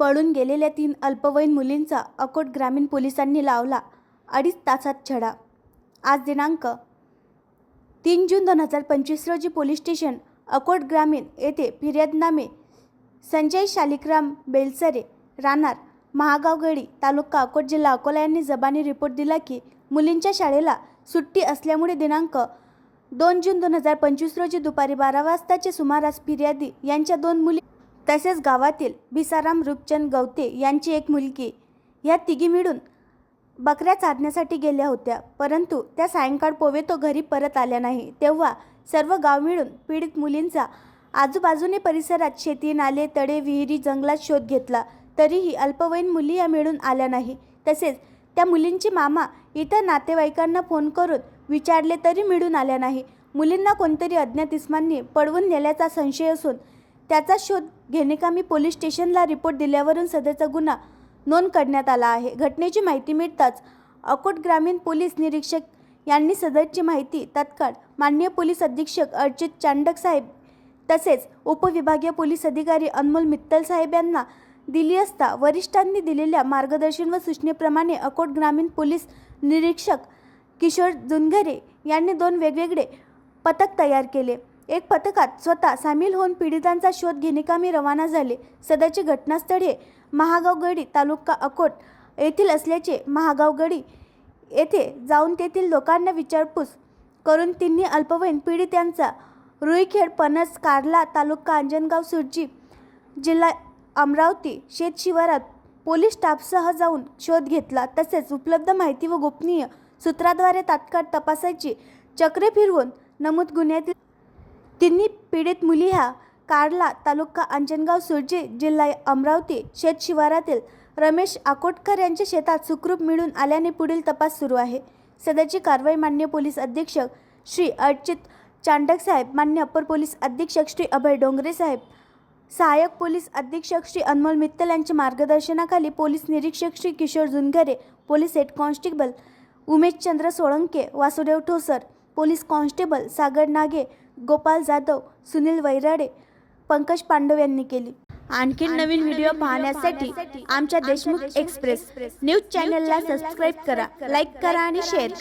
पळून गेलेल्या तीन अल्पवयीन मुलींचा अकोट ग्रामीण पोलिसांनी लावला अडीच तासात छडा. आज दिनांक तीन जून दोन हजार पंचवीस रोजी पोलीस स्टेशन अकोट ग्रामीण येथे फिर्यादनामे संजय शालिकराम बेलसरे राहणार महागावगडी तालुका अकोट जिल्हा अकोला यांनी जबानी रिपोर्ट दिला की मुलींच्या शाळेला सुट्टी असल्यामुळे दिनांक दोन जून दोन हजार पंचवीस रोजी दुपारी बारा वाजताचे सुमारास फिर्यादी यांच्या दोन मुली तसेच गावातील भिसाराम रूपचंद गवते यांची एक मुलगी. ह्या तिघी मिळून बकऱ्या चारण्यासाठी गेल्या होत्या. परंतु त्या सायंकाळ पोवे तो घरी परत आल्या नाही. तेव्हा सर्व गाव मिळून पीडित मुलींचा आजूबाजूने परिसरात शेती नाले तडे विहिरी जंगलात शोध घेतला. तरीही अल्पवयीन मुली या मिळून आल्या नाही. तसेच त्या मुलींची मामा इतर नातेवाईकांना फोन करून विचारले तरी मिळून आल्या नाही. मुलींना कोणतरी अज्ञात इस्मांनी पळवून नेल्याचा संशय असून त्याचा शोध घेणेकामी पोलीस स्टेशनला रिपोर्ट दिल्यावरून सदरचा गुन्हा नोंद करण्यात आला आहे. घटनेची माहिती मिळताच अकोट ग्रामीण पोलीस निरीक्षक यांनी सदरची माहिती तत्काळ मान्य पोलीस अधीक्षक अर्चित चांडक साहेब तसेच उपविभागीय पोलीस अधिकारी अनमोल मित्तल साहेब यांना दिली असता वरिष्ठांनी दिलेल्या मार्गदर्शन व सूचनेप्रमाणे अकोट ग्रामीण पोलीस निरीक्षक किशोर जुनघरे यांनी दोन वेगवेगळे पथक तयार केले. एक पथकात स्वतः सामील होऊन पीडितांचा शोध घेणेकामी रवाना झाले. सदरचे घटनास्थळ हे महागावगडी तालुका अकोट येथील असल्याचे महागावगडी येथे जाऊन तेथील लोकांना विचारपूस करून तिन्ही अल्पवयीन पीडितांचा रुईखेड पनस कारला तालुका अंजनगाव सुरजी जिल्हा अमरावती शेत शिवारात पोलीस स्टाफसह जाऊन शोध घेतला. तसेच उपलब्ध माहिती व गोपनीय सूत्राद्वारे तात्काळ तपासाची चक्रे फिरवून नमूद गुन्ह्यातील तिन्ही पीडित मुली ह्या कारला तालुका अंजनगाव सुर्जे जिल्हा अमरावती शेत शिवारातील रमेश आकोटकर यांच्या शेतात सुखरूप मिळून आल्याने पुढील तपास सुरू आहे. सध्याची कारवाई मान्य पोलीस अधीक्षक श्री अर्चित चांडक साहेब मान्य अप्पर पोलीस अधीक्षक श्री अभय डोंगरे साहेब सहाय्यक पोलीस अधीक्षक श्री अनमोल मित्तल यांच्या मार्गदर्शनाखाली पोलीस निरीक्षक Shri Kishor Junghare police head constable Umeshchandra Solanke Vasudev Thosar police constable Sagar Nage Gopal Jadhav Sunil Vairade Pankaj Pandav यांनी केली. आणखीन नवीन व्हिडिओ पाहण्यासाठी आमच्या देशमुख एक्सप्रेस न्यूज चॅनलला सबस्क्राईब करा लाईक करा आणि शेअर करा.